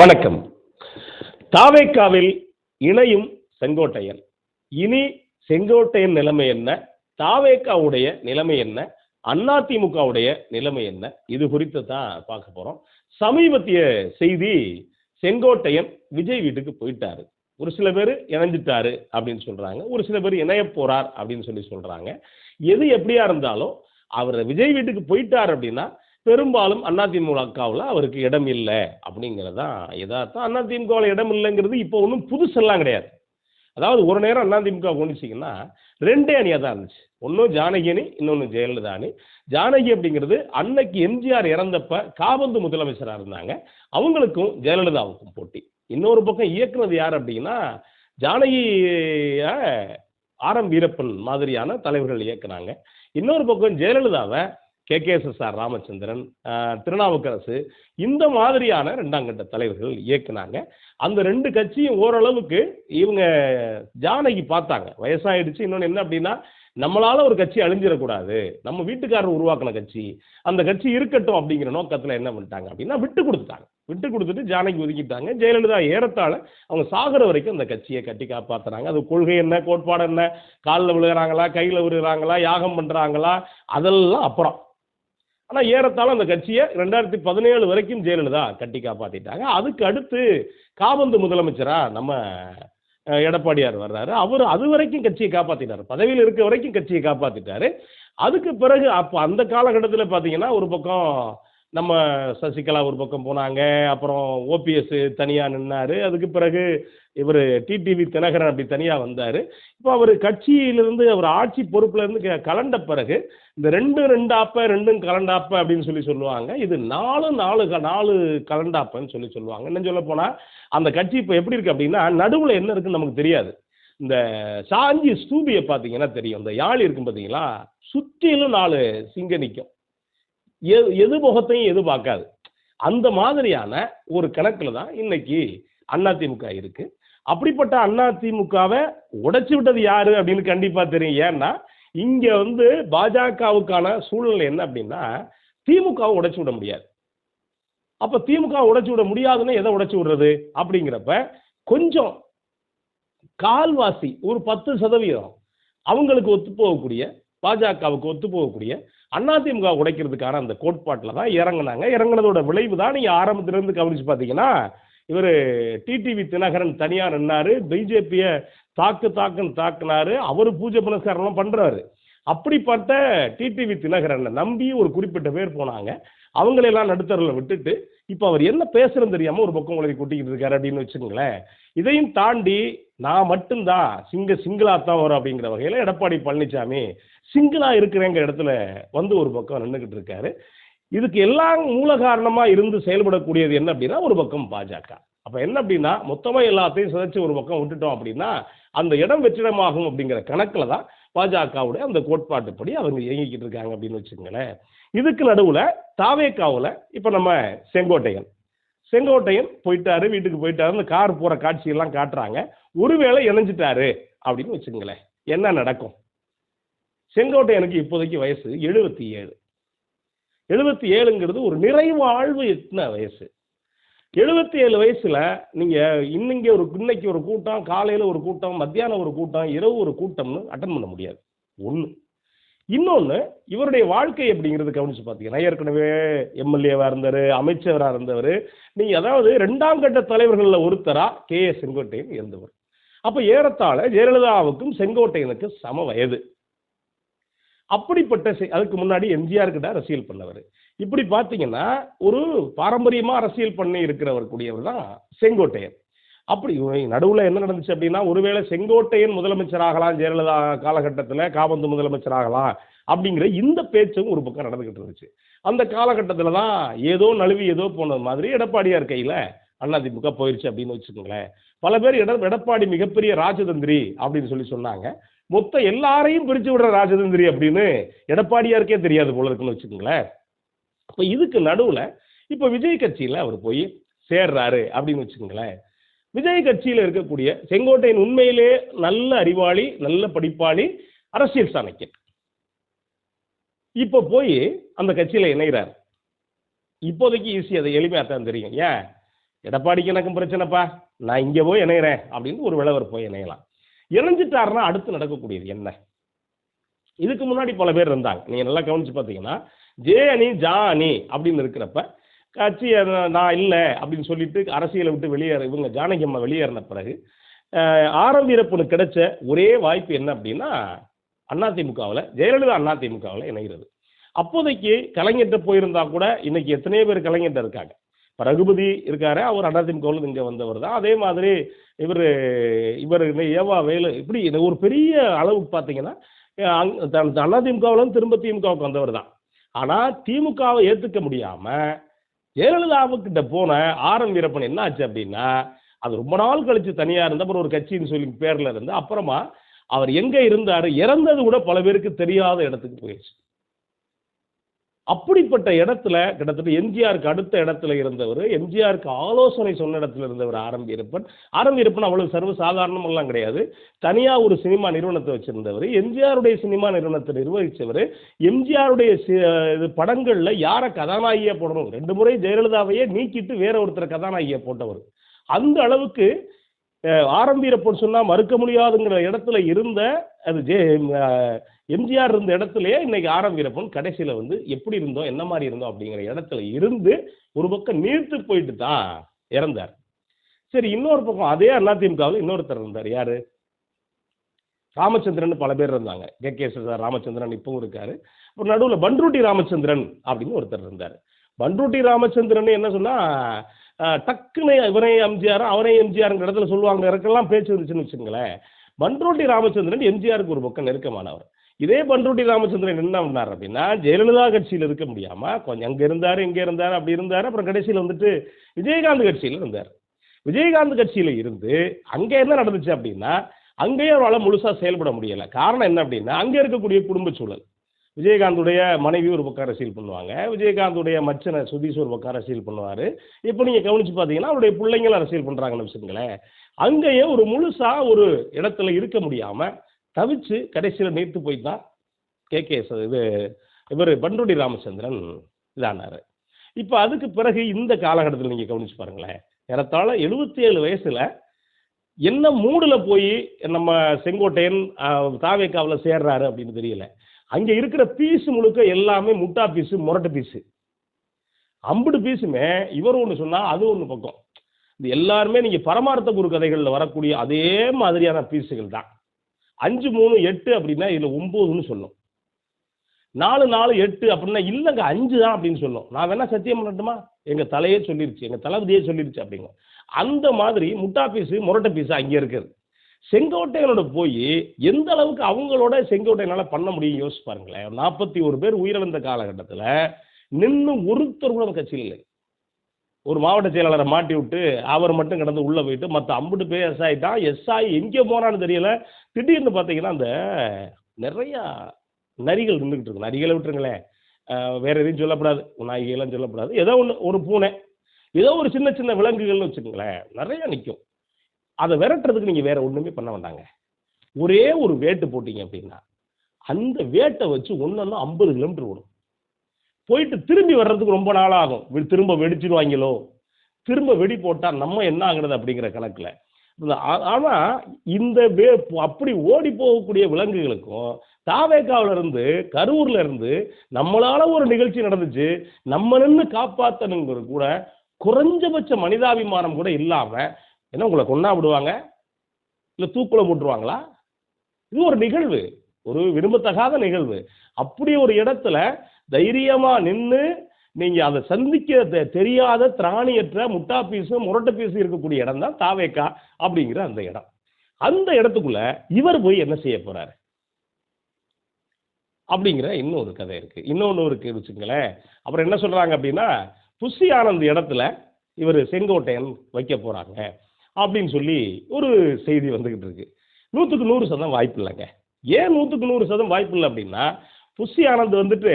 வணக்கம். தாவேக்காவில் இணையும் செங்கோட்டையன். இனி செங்கோட்டையன் நிலைமை என்ன? தாவேக்காவுடைய நிலைமை என்ன? அதிமுகவுடைய நிலைமை என்ன? இது குறித்து தான் பார்க்க போறோம். சமீபத்திய செய்தி செங்கோட்டையன் விஜய் வீட்டுக்கு போயிட்டாரு. ஒரு சில பேர் இணைஞ்சிட்டாரு அப்படின்னு சொல்றாங்க. ஒரு சில பேர் இணைய போறார் அப்படின்னு சொல்லி சொல்றாங்க. எது எப்படியா இருந்தாலும் அவர் விஜய் வீட்டுக்கு போயிட்டார் அப்படின்னா பெரும்பாலும் அதிமுகவில் அவருக்கு இடம் இல்லை அப்படிங்கிறது தான் யதார்த்தம் அதிமுகவில் இடம் இல்லைங்கிறது இப்போ ஒன்றும் புதுசெல்லாம் கிடையாது. அதாவது ஒரு நேரம் அதிமுக கவனிச்சிங்கன்னா ரெண்டே அணியாக தான் இருந்துச்சு. ஒன்றும் ஜானகி அணி இன்னொன்று ஜெயலலிதா அணி. ஜானகி அப்படிங்கிறது அன்னைக்கு எம்ஜிஆர் இறந்தப்ப காபந்து முதலமைச்சராக இருந்தாங்க. அவங்களுக்கும் ஜெயலலிதாவுக்கும் போட்டி. இன்னொரு பக்கம் இயக்குனது யார் அப்படின்னா ஜானகிய ஆர் எம் வீரப்பன் மாதிரியான தலைவர்கள் இயக்குனாங்க. இன்னொரு பக்கம் ஜெயலலிதாவை K. K. S. S. R. Ramachandran Thirunavukkarasu இந்த மாதிரியான ரெண்டாம் கட்ட தலைவர்கள் இயக்குனாங்க. அந்த ரெண்டு கட்சியும் ஓரளவுக்கு இவங்க ஜானகி பார்த்தாங்க. வயசாயிடுச்சு. இன்னொன்று என்ன அப்படின்னா நம்மளால ஒரு கட்சி அழிஞ்சிடக்கூடாது. நம்ம வீட்டுக்காரர் உருவாக்கின கட்சி. அந்த கட்சி இருக்கட்டும் அப்படிங்கிற நோக்கத்தில் என்ன பண்ணிட்டாங்க அப்படின்னா விட்டு கொடுத்துட்டாங்க. விட்டு கொடுத்துட்டு ஜானகி ஒதுக்கிட்டாங்க. ஜெயலலிதா ஏறத்தாழ அவங்க சாகிற வரைக்கும் அந்த கட்சியை கட்டி காப்பாத்துறாங்க அது கொள்கை என்ன கோட்பாடு என்ன? காலில் விழுகிறாங்களா கையில் விழுகிறாங்களா யாகம் பண்ணுறாங்களா அதெல்லாம் அப்புறம். ஆனால் ஏறத்தாழ அந்த கட்சியை ரெண்டாயிரத்தி பதினேழு வரைக்கும் ஜெயலலிதா கட்டி காப்பாற்றிட்டாங்க அதுக்கு அடுத்து காபந்து முதலமைச்சராக நம்ம எடப்பாடியார் வர்றாரு. அவர் அது வரைக்கும் கட்சியை காப்பாற்றிட்டார் பதவியில் இருக்க வரைக்கும் கட்சியை காப்பாற்றிட்டாரு அதுக்கு பிறகு அப்போ அந்த காலகட்டத்தில் பார்த்தீங்கன்னா ஒரு பக்கம் நம்ம சசிகலா ஒரு பக்கம் போனாங்க அப்புறம் ஓபிஎஸ் தனியாக நின்னாரு. அதுக்கு பிறகு இவர் டிடிவி தினகரன் அப்படி தனியாக வந்தார். இப்போ அவர் கட்சியிலிருந்து அவர் ஆட்சி பொறுப்புல இருந்து க- கலண்ட பிறகு இந்த ரெண்டு ரெண்டாப்ப ரெண்டும் கலண்டாப்ப அப்படின்னு சொல்லி சொல்லுவாங்க. இது நாலு நாலு க- நாலு கலண்டாப்பன்னு சொல்லி சொல்லுவாங்க. என்ன சொல்ல போனால் அந்த கட்சி இப்போ எப்படி இருக்கு அப்படின்னா நடுவில் என்ன இருக்குன்னு நமக்கு தெரியாது. இந்த சாஞ்சி ஸ்தூபியை பார்த்தீங்கன்னா தெரியும். இந்த யாழ் இருக்கும் பார்த்தீங்களா? சுற்றிலும் நாலு சிங்க நிற்கும் எது எது முகத்தையும் எது பார்க்காது அந்த மாதிரியான ஒரு கணக்கில் தான் இன்னைக்கு அதிமுக இருக்கு. அப்படிப்பட்ட அதிமுகவை உடைச்சு விட்டது யாரு அப்படின்னு கண்டிப்பா தெரியும். ஏன்னா இங்க வந்து பாஜகவுக்கான சூழ்நிலை என்ன அப்படின்னா திமுகவை உடைச்சு விட முடியாது. அப்ப திமுக உடைச்சு விட முடியாதுன்னு எதை உடைச்சு விடுறது? அப்படிங்கிறப்ப கொஞ்சம் கால்வாசி ஒரு பத்து சதவீதம் அவங்களுக்கு ஒத்து போகக்கூடிய பாஜகவுக்கு ஒத்து போகக்கூடிய அதிமுக உடைக்கிறதுக்கான அந்த கோட்பாட்டில் தான் இறங்குனாங்க. இறங்குனதோட விளைவு தான் நீங்கள் ஆரம்பத்திலிருந்து கவனிச்சு பார்த்தீங்கன்னா இவர் டிடிவி தினகரன் தனியாக நின்னாரு பிஜேபியை தாக்கு தாக்குன்னு தாக்குனாரு அவர் பூஜை புனஸ்காரம்லாம் பண்ணுறாரு அப்படிப்பட்ட டிடிவி தினகரனை நம்பி ஒரு குறிப்பிட்ட பேர் போனாங்க. அவங்களெல்லாம் நடுத்தரில் விட்டுட்டு இப்போ அவர் என்ன பேசுறது தெரியாமல் ஒரு பக்கம் உங்களை கூட்டிக்கிட்டு இருக்காரு அப்படின்னு வச்சுக்கோங்களேன். இதையும் தாண்டி நான் மட்டும்தான் சிங்க சிங்கிளா தான் வரும் அப்படிங்கிற வகையில் எடப்பாடி பழனிசாமி சிங்கிளா இருக்கிறேங்கிற இடத்துல வந்து ஒரு பக்கம் நின்றுக்கிட்டு இருக்காரு. இதுக்கு எல்லாம் மூல காரணமா இருந்து செயல்படக்கூடியது என்ன அப்படின்னா ஒரு பக்கம் பாஜக. அப்ப என்ன அப்படின்னா மொத்தமா எல்லாத்தையும் சிதைச்சு ஒரு பக்கம் விட்டுட்டோம் அப்படின்னா அந்த இடம் வெற்றிடமாகும் அப்படிங்கிற கணக்குல தான் பாஜகவுடைய அந்த கோட்பாட்டுப்படி அவங்க இயங்கிக்கிட்டு இருக்காங்க அப்படின்னு வச்சுக்கோங்களேன். இதுக்கு நடுவில் தாவேக்காவில் இப்போ நம்ம செங்கோட்டையன். செங்கோட்டையன் போயிட்டாரு வீட்டுக்கு போயிட்டாரு இந்த கார் போகிற காட்சியெல்லாம் காட்டுறாங்க. ஒருவேளை இணைஞ்சிட்டாரு அப்படின்னு வச்சுக்கோங்களேன். என்ன நடக்கும்? செங்கோட்டையனுக்கு இப்போதைக்கு வயசு எழுபத்தி ஏழு. எழுபத்தி ஏழுங்கிறது ஒரு நிறைவாழ்வு எத்தனை வயசு. எழுபத்தி ஏழு வயசுல நீங்க இன்னைக்கு ஒரு இன்னைக்கு ஒரு கூட்டம் காலையில ஒரு கூட்டம் மத்தியானம் ஒரு கூட்டம் இரவு ஒரு கூட்டம்னு அட்டன் பண்ண முடியாது. ஒன்று இன்னொன்று இவருடைய வாழ்க்கை அப்படிங்கிறது கவனிச்சு பார்த்தீங்கன்னா ஏற்கனவே எம்எல்ஏவாக இருந்தார் அமைச்சராக இருந்தவர் நீங்கள் அதாவது ரெண்டாம் கட்ட தலைவர்களில் ஒருத்தராக கே ஏ செங்கோட்டையன் இருந்தவர். அப்போ ஏறத்தாழ ஜெயலலிதாவுக்கும் செங்கோட்டையனுக்கு சம வயது. அப்படிப்பட்ட செ- அதுக்கு முன்னாடி எம்ஜிஆர் கிட்ட அரசியல் பண்ணவர். இப்படி பார்த்தீங்கன்னா ஒரு பாரம்பரியமாக அரசியல் பண்ணி இருக்கிறவர் கூடியவர் தான் செங்கோட்டையன். அப்படி நடுவில் என்ன நடந்துச்சு அப்படின்னா ஒருவேளை செங்கோட்டையன் முதலமைச்சராகலாம் ஜெயலலிதா காலகட்டத்தில் காபந்து முதலமைச்சராகலாம் அப்படிங்கிற இந்த பேச்சும் ஒரு பக்கம் நடந்துகிட்டு இருந்துச்சு. அந்த காலகட்டத்தில் தான் ஏதோ நழுவி ஏதோ போனது மாதிரி எடப்பாடியார் கையில் அதிமுக போயிருச்சு அப்படின்னு வச்சுக்கோங்களேன். பல பேர் எட எடப்பாடி மிகப்பெரிய ராஜதந்திரி அப்படின்னு சொல்லி சொன்னாங்க. மொத்த எல்லாரையும் பிரித்து விடுற ராஜதந்திரி அப்படின்னு எடப்பாடியாருக்கே தெரியாது போல இருக்குன்னு வச்சுக்கோங்களேன். அப்போ இதுக்கு நடுவில் இப்போ விஜய் கட்சியில் அவர் போய் சேர்றாரு அப்படின்னு வச்சுக்கோங்களேன். விஜய் கட்சியில் இருக்கக்கூடிய செங்கோட்டையன் உண்மையிலே நல்ல அறிவாளி நல்ல படிப்பாளி அரசியல் சாணக்கியன். இப்போ போய் அந்த கட்சியில் இணைகிறார் இப்போதைக்கு ஈஸி அதை எளிமையாக தான் தெரியும். ஏன்? எடப்பாடிக்கு எனக்கும் பிரச்சனைப்பா. நான் இங்கே போய் இணைகிறேன் அப்படின்னு ஒரு விளவர் போய் இணையலாம். இணைஞ்சிட்டாருன்னா அடுத்து நடக்கக்கூடியது என்ன? இதுக்கு முன்னாடி பல பேர் இருந்தாங்க. நீங்கள் நல்லா கவனிச்சு பார்த்தீங்கன்னா ஜே அணி ஜா அணி அப்படின்னு இருக்கிறப்ப கட்சி நான் இல்லை அப்படின்னு சொல்லிட்டு அரசியலை விட்டு வெளியேற இவங்க ஜானகி அம்மா வெளியேறின பிறகு அஹ், ஆரம் வீரப்பனுக்கு கிடைச்ச ஒரே வாய்ப்பு என்ன அப்படின்னா அதிமுகவில் ஜெயலலிதா அதிமுகவில் இணைகிறது. அப்போதைக்கு கலைஞர்கிட்ட போயிருந்தா கூட இன்னைக்கு எத்தனையோ பேர் கலைஞர்கிட்ட இருக்காங்க. இப்போ ரகுபதி இருக்காரு அவர் அதிமுகவில் இங்கே வந்தவர் தான். அதே மாதிரி இவர் இவர் ஏவா வேலு இப்படி இந்த ஒரு பெரிய அளவுக்கு பார்த்தீங்கன்னா அங் அதிமுகவில் திரும்ப திமுகவுக்கு வந்தவர் தான். ஆனால் திமுகவை ஏற்றுக்க முடியாமல் ஜெயலலிதாவுக்கிட்ட போன ஆர் எம் வீரப்பன் என்ன ஆச்சு அப்படின்னா அது ரொம்ப நாள் கழிச்சு தனியாக இருந்த அப்புறம் ஒரு கட்சின்னு சொல்லி பேரில் இருந்து அப்புறமா அவர் எங்கே இருந்தார் இறந்தது கூட பல பேருக்கு தெரியாத இடத்துக்கு போயிடுச்சு. அப்படிப்பட்ட இடத்துல கிட்டத்தட்ட எம்ஜிஆருக்கு அடுத்த இடத்துல இருந்தவர் எம்ஜிஆருக்கு ஆலோசனை சொன்ன இடத்துல இருந்தவர் ஆரம்பி இருப்பன் ஆரம்பி வீரப்பன் அவ்வளவு சர்வ சாதாரணமெல்லாம் கிடையாது. தனியாக ஒரு சினிமா நிறுவனத்தை வச்சிருந்தவர். எம்ஜிஆருடைய சினிமா நிறுவனத்தை நிர்வகித்தவர் எம்ஜிஆருடைய சி- இது படங்களில் யாரை கதாநாயகியாக போடணும்? ரெண்டு முறை ஜெயலலிதாவையே நீக்கிட்டு வேற ஒருத்தர் கதாநாயகியை போட்டவர். அந்த அளவுக்கு அஹ், சொன்னால் மறுக்க முடியாதுங்கிற இடத்துல இருந்த அது ஜெ எம்ஜிஆர் இருந்த இடத்துலயே இன்னைக்கு ஆரம் கடைசியில் வந்து எப்படி இருந்தோம் என்ன மாதிரி இருந்தோம் அப்படிங்கிற இடத்துல இருந்து ஒரு பக்கம் நீர்த்து போயிட்டு தான் இறந்தார். சரி இன்னொரு பக்கம் அதே அதிமுகவில் இன்னொருத்தர் இருந்தார். யாரு? ராமச்சந்திரன் பல பேர் இருந்தாங்க. கே. கே. சார் ராமச்சந்திரன் இப்பவும் இருக்காரு. அப்புறம் நடுவில் பண்ருட்டி ராமச்சந்திரன் அப்படின்னு ஒருத்தர் இருந்தார். பண்ருட்டி ராமச்சந்திரன் என்ன சொன்னா டக்குன்னு இவரே எம்ஜிஆர் அவரே எம்ஜிஆருங்கிற இடத்துல சொல்லுவாங்க இறக்கெல்லாம் பேச்சு இருந்துச்சுன்னு வச்சுங்களேன் பண்ருட்டி ராமச்சந்திரன் எம்ஜிஆருக்கு ஒரு பக்கம் நெருக்கமானவர். இதே பண்ருட்டி ராமச்சந்திரன் என்ன பண்ணார் அப்படின்னா ஜெயலலிதா கட்சியில் இருக்க முடியாம கொஞ்சம் அங்கே இருந்தார் இங்கே இருந்தார் அப்படி இருந்தார் அப்புறம் கடைசியில் வந்துட்டு விஜயகாந்த் கட்சியில் இருந்தார். விஜயகாந்த் கட்சியில் இருந்து அங்கே என்ன நடந்துச்சு அப்படின்னா அங்கேயும் அவரால் முழுசாக செயல்பட முடியலை. காரணம் என்ன அப்படின்னா அங்கே இருக்கக்கூடிய குடும்ப சூழல். விஜயகாந்துடைய மனைவி ஒரு பக்கம் அரசியல் பண்ணுவாங்க. விஜயகாந்துடைய மச்சனை சுதீஷ் ஒரு பக்கம் அரசியல் பண்ணுவார். இப்போ நீங்கள் கவனிச்சு பார்த்தீங்கன்னா அவருடைய பிள்ளைங்களும் அரசியல் பண்ணுறாங்கன்னு வச்சுங்களேன் அங்கேயே ஒரு முழுசாக ஒரு இடத்துல இருக்க முடியாமல் தவிச்சு கடைசியில் நீர்த்து போய் தான் கே. கே இது இவர் பண்ருட்டி ராமச்சந்திரன் இதானார். இப்போ அதுக்கு பிறகு இந்த காலகட்டத்தில் நீங்கள் கவனிச்சு பாருங்களேன். ஏறத்தாழ எழுபத்தி ஏழு வயசில் என்ன மூடில் போய் நம்ம செங்கோட்டையன் தாவேக்காவில் சேர்றாரு அப்படின்னு தெரியல. அங்கே இருக்கிற பீஸ் முழுக்க எல்லாமே முட்டா பீஸு முரட்டு பீஸு அம்புடு பீஸுமே இவர் ஒன்று சொன்னால் அது ஒன்று பக்கம். இது எல்லாருமே நீங்கள் பரமார்த்த குரு கதைகளில் வரக்கூடிய அதே மாதிரியான பீஸுகள் தான். அஞ்சு மூணு எட்டு அப்படின்னா இதில் ஒம்போதுன்னு சொல்லும். நாலு நாலு எட்டு அப்படின்னா இல்லைங்க அஞ்சு தான் அப்படின்னு சொல்லும். நான் வேணா சத்தியம் பண்ணட்டுமா? எங்கள் தலையே சொல்லிருச்சு. எங்கள் தளபதியே சொல்லிருச்சு அப்படிங்க. அந்த மாதிரி முட்டா பீஸு முரட்டை பீஸு அங்கே இருக்குது. செங்கோட்டையனோட போய் எந்த அளவுக்கு அவங்களோட செங்கோட்டையனால பண்ண முடியும் யோசிச்சு பாருங்களேன். நாற்பத்தி ஒரு பேர் உயிரிழந்த காலகட்டத்தில் நின்று ஒருத்தர் கூட அந்த கட்சியில் இல்லை. ஒரு மாவட்ட செயலாளரை மாட்டி விட்டு அவர் மட்டும் கிடந்து உள்ளே போயிட்டு மற்ற ஐம்பது பேர் எஸ் தான் எஸ் எங்கே போனான்னு தெரியல. திடீர்னு பார்த்தீங்கன்னா அந்த நிறையா நரிகள் நின்றுக்கிட்டு இருக்கு. நரிகளை விட்டுருங்களேன். வேறு வேற எதையும் சொல்லப்படாது. நாய்களாம் சொல்லக்கூடாது ஏதோ ஒன்று ஒரு பூனை. ஏதோ ஒரு சின்ன சின்ன விலங்குகள்னு வச்சுக்கோங்களேன். நிறையா நிற்கும் அதை விரட்டுறதுக்கு நீங்கள் வேற ஒன்றுமே பண்ண வேண்டாங்க. ஒரே ஒரு வேட்டு போட்டீங்க அப்படின்னா அந்த வேட்டை வச்சு ஒன்று ஐம்பது கிலோமீட்டர் ஓடும். போயிட்டு திரும்பி வர்றதுக்கு ரொம்ப நாள் ஆகும். திரும்ப வெடிச்சிடுவாங்களோ திரும்ப வெடி போட்டால் நம்ம என்ன ஆகுறது அப்படிங்கிற கணக்கில். ஆனால் இந்த வே அப்படி ஓடி போகக்கூடிய விலங்குகளுக்கும் தாவேக்காவிலிருந்து கரூர்லேருந்து நம்மளால் இருந்து நம்மளால ஒரு நிகழ்ச்சி நடந்துச்சு. நம்ம நின்று காப்பாற்றணுங்கிறது கூட குறைஞ்சபட்ச மனிதாபிமானம் கூட இல்லாமல் என்ன உங்களை கொண்டா விடுவாங்க? இல்லை தூக்குல போட்டுருவாங்களா இது ஒரு நிகழ்வு. ஒரு விரும்பத்தகாத நிகழ்வு. அப்படி ஒரு இடத்துல தைரியமா நின்று நீங்க அதை சந்திக்க தெ- தெரியாத திராணியற்ற முட்டா பீஸு முரட்டை பீஸு இருக்கக்கூடிய இடம் தான் தாவேக்கா அப்படிங்கிற அந்த இடம். அந்த இடத்துக்குள்ள இவர் போய் என்ன செய்ய போறாரு? அப்படிங்கிற இன்னொரு கதை இருக்கு. இன்னொன்று இருக்கு வச்சுங்களேன் அப்புறம் என்ன சொல்றாங்க அப்படின்னா புஷி ஆனந்த் இடத்துல இவர் செங்கோட்டையன் வைக்க போறாங்க. அப்படின்னு சொல்லி ஒரு செய்தி வந்துக்கிட்டு இருக்கு. நூற்றுக்கு நூறு சதம் வாய்ப்பு இல்லைங்க. ஏன் நூற்றுக்கு நூறு சதம் வாய்ப்பு இல்லை அப்படின்னா புஷி ஆனந்த் வந்துட்டு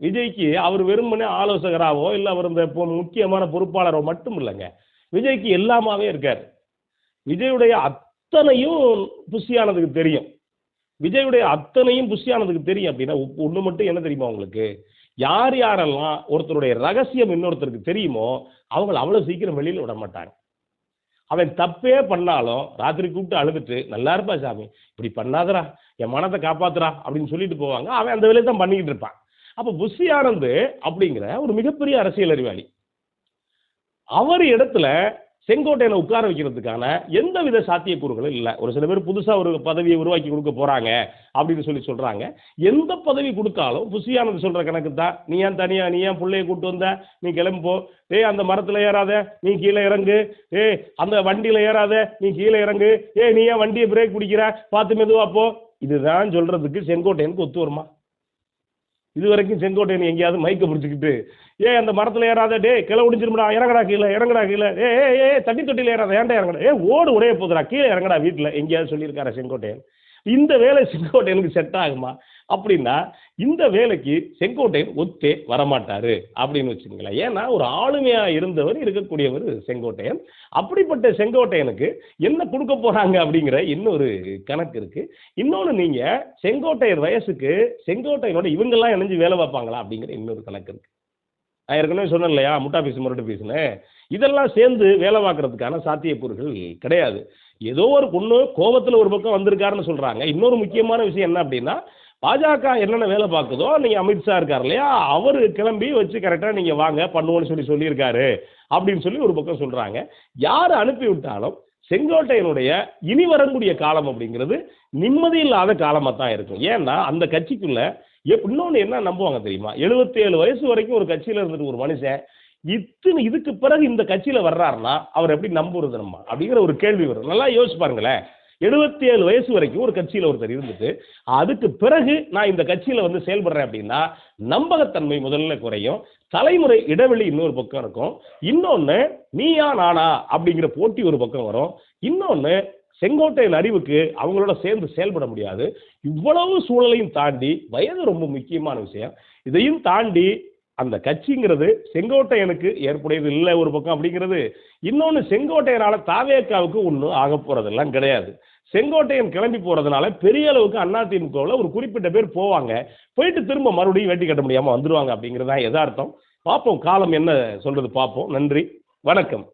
விஜய்க்கு அவர் வெறுமனே ஆலோசகராகவோ இல்லை அவர் இந்த முக்கியமான பொறுப்பாளரோ மட்டும் இல்லைங்க. விஜய்க்கு எல்லாமாவே இருக்கார். விஜயுடைய அத்தனையும் புஷி ஆனந்துக்கு தெரியும். விஜயுடைய அத்தனையும் புஷியானதுக்கு தெரியும் அப்படின்னா ஒன்று மட்டும் என்ன தெரியுமா உங்களுக்கு? யார் யாரெல்லாம் ஒருத்தருடைய ரகசியம் இன்னொருத்தருக்கு தெரியுமோ அவங்கள அவ்வளோ சீக்கிரம் வெளியில் விட மாட்டாங்க. அவன் தப்பே பண்ணாலும் ராத்திரி கூப்பிட்டு அழுதுட்டு நல்லா இருப்பா சாமி. இப்படி பண்ணாதடா. என் மனத்தை காப்பாத்துறா அப்படின்னு சொல்லிட்டு போவாங்க. அவன் அந்த வேலையை தான் பண்ணிக்கிட்டு இருப்பான். அப்போ புஷி ஆனந்த் அப்படிங்கிற ஒரு மிகப்பெரிய அரசியல் அறிவாளி. அவர் இடத்துல செங்கோட்டையில் உட்கார வைக்கிறதுக்கான எந்த வித சாத்தியக்கூறுகளும் இல்லை. ஒரு சில பேர் புதுசாக ஒரு பதவியை உருவாக்கி கொடுக்க போகிறாங்க அப்படின்னு சொல்லி சொல்கிறாங்க எந்த பதவி கொடுத்தாலும் புசியானது சொல்கிற கணக்கு தான் நீ ஏன் தனியாக நீ ஏன் பிள்ளைய கூட்டு வந்த? நீ கிளம்பு ஏய் அந்த மரத்தில் ஏறாத. நீ கீழே இறங்கு. ஏய் அந்த வண்டியில் ஏறாத. நீ கீழே இறங்கு. ஏய் நீ ஏன் வண்டியை பிரேக் பிடிக்கிற? பார்த்து மெதுவாப்போ இதுதான் சொல்கிறதுக்கு செங்கோட்டையனுக்கு ஒத்து வருமா? இது வரைக்கும் செங்கோட்டையன் எங்கேயாவது மைக்க பிடிச்சிக்கிட்டு ஏ அந்த மரத்தில் ஏறாத டே கிளை ஒடிஞ்சிருமடா இறங்கடா கீழே இறங்கடா கீழே. ஏ ஏ ஏ தட்டி தொட்டியில் ஏறாத ஏன்டா இறங்கடா ஏ ஓடு உடைய போதுடா கீழே இறங்கடா வீட்டில் எங்கேயாவது சொல்லியிருக்காரா செங்கோட்டையன். இந்த வேலை செங்கோட்டையனுக்கு செட் ஆகுமா? அப்படின்னா இந்த வேலைக்கு செங்கோட்டையன் ஒத்தே வரமாட்டாரு அப்படின்னு வச்சுக்கோங்களேன். ஏன்னா ஒரு ஆளுமையா இருந்தவர் இருக்கக்கூடியவர் செங்கோட்டையன். அப்படிப்பட்ட செங்கோட்டையனுக்கு என்ன கொடுக்க போறாங்க அப்படிங்கிற இன்னொரு கணக்கு இருக்கு. இன்னொன்று நீங்க செங்கோட்டையர் வயசுக்கு செங்கோட்டையனோட இவங்கெல்லாம் இணைஞ்சு வேலை பார்ப்பாங்களா அப்படிங்கிற இன்னொரு கணக்கு இருக்கு. நான் ஏற்கனவே சொன்னேன் இல்லையா? முட்டா பீஸ் முரட்டு பீஸ்னு இதெல்லாம் சேர்ந்து வேலை பார்க்கறதுக்கான சாத்தியக்கூறுகள் கிடையாது. ஏதோ ஒரு பொண்ணு கோபத்தில் ஒரு பக்கம் வந்திருக்காருன்னு சொல்கிறாங்க இன்னொரு முக்கியமான விஷயம் என்ன அப்படின்னா பாஜக என்னென்ன வேலை பார்க்குதோ நீங்கள் அமித்ஷா இருக்கார் இல்லையா அவர் கிளம்பி வச்சு கரெக்டாக நீங்கள் வாங்க பண்ணுவோன்னு சொல்லி சொல்லியிருக்காரு அப்படின்னு சொல்லி ஒரு பக்கம் சொல்கிறாங்க யார் அனுப்பி விட்டாலும் செங்கோட்டையனுடைய இனி வரக்கூடிய காலம் அப்படிங்கிறது நிம்மதி இல்லாத காலமாக தான் இருக்கும். ஏன்னா அந்த கட்சிக்குள்ளே எப் இன்னொன்று என்ன நம்புவாங்க தெரியுமா? 77 வயசு வரைக்கும் ஒரு கட்சியில் இருந்துட்டு ஒரு மனுஷன் இத்தனை இதுக்கு பிறகு இந்த கட்சியில் வர்றாருன்னா அவர் எப்படி நம்புறது நம்ம? அப்படிங்கிற ஒரு கேள்வி வரும். நல்லா யோசிச்சு பாருங்களேன். 77 வயசு வரைக்கும் ஒரு கட்சியில் ஒருத்தர் இருந்துட்டு அதுக்கு பிறகு நான் இந்த கட்சியில் வந்து செயல்படுறேன் அப்படின்னா நம்பகத்தன்மை முதல்ல குறையும் தலைமுறை இடைவெளி இன்னொரு பக்கம் இருக்கும் இன்னொன்று நீயா நானா அப்படிங்கிற போட்டி ஒரு பக்கம் வரும் இன்னொன்று செங்கோட்டையின் அறிவுக்கு அவங்களோட சேர்ந்து செயல்பட முடியாது. இவ்வளவு சூழலையும் தாண்டி வயது ரொம்ப முக்கியமான விஷயம். இதையும் தாண்டி அந்த கட்சிங்கிறது செங்கோட்டையனுக்கு ஏற்புடையது இல்லை ஒரு பக்கம் அப்படிங்கிறது. இன்னொன்று செங்கோட்டையனால தாவேக்காவுக்கு ஒன்றும் ஆக போகிறதெல்லாம் கிடையாது. செங்கோட்டையன் கிளம்பி போகிறதுனால பெரிய அளவுக்கு அதிமுகவில் ஒரு குறிப்பிட்ட பேர் போவாங்க. போயிட்டு திரும்ப மறுபடியும் வேட்டி கட்ட முடியாமல் வந்துடுவாங்க அப்படிங்கிறது தான் யதார்த்தம். பார்ப்போம் காலம் என்ன சொல்கிறது பார்ப்போம். நன்றி வணக்கம்.